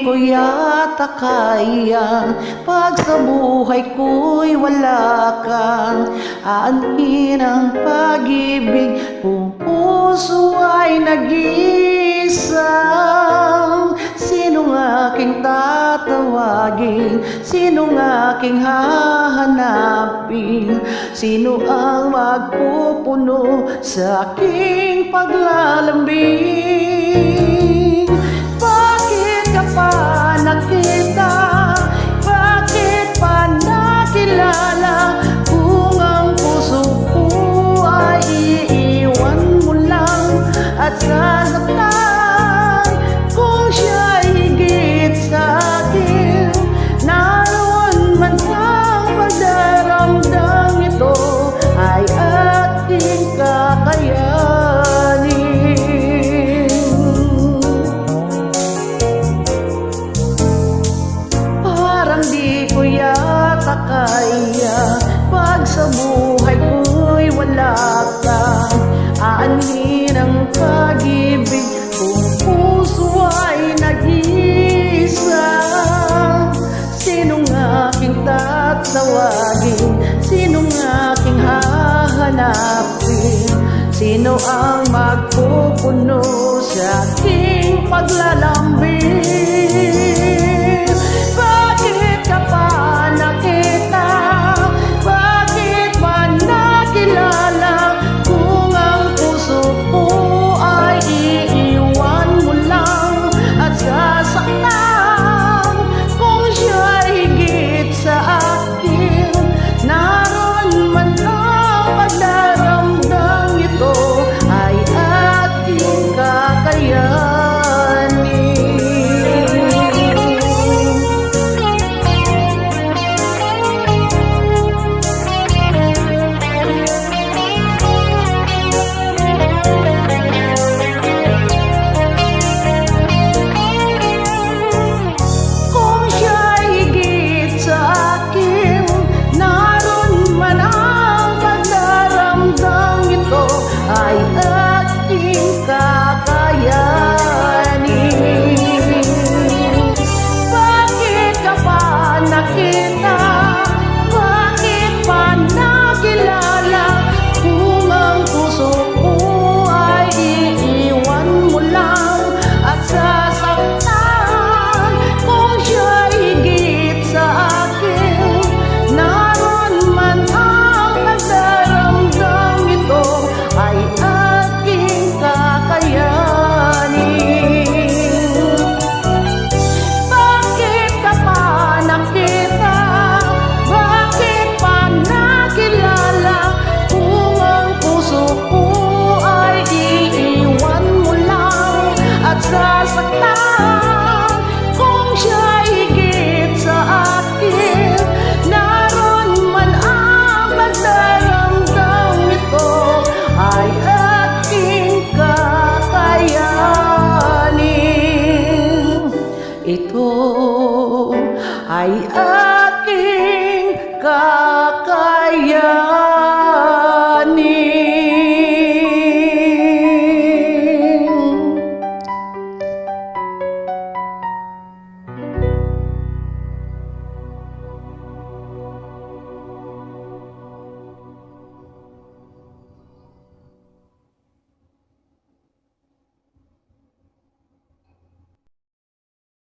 Di ko yata kaya Pag sa buhay ko'y wala kang Aanhin ang pag-ibig Kung puso ay nag-isa Sinong aking tatawagin? Sinong aking hahanapin? Sino ang magpupuno sa aking paglalambing? makakaya Pag sa buhay ko'y wala ka Aanhin ang pag-ibig Kung puso ay nag-iisa Sinong aking tatawagin? Sinong aking hahanapin? Sino ang magpupuno sa aking paglalakad? I.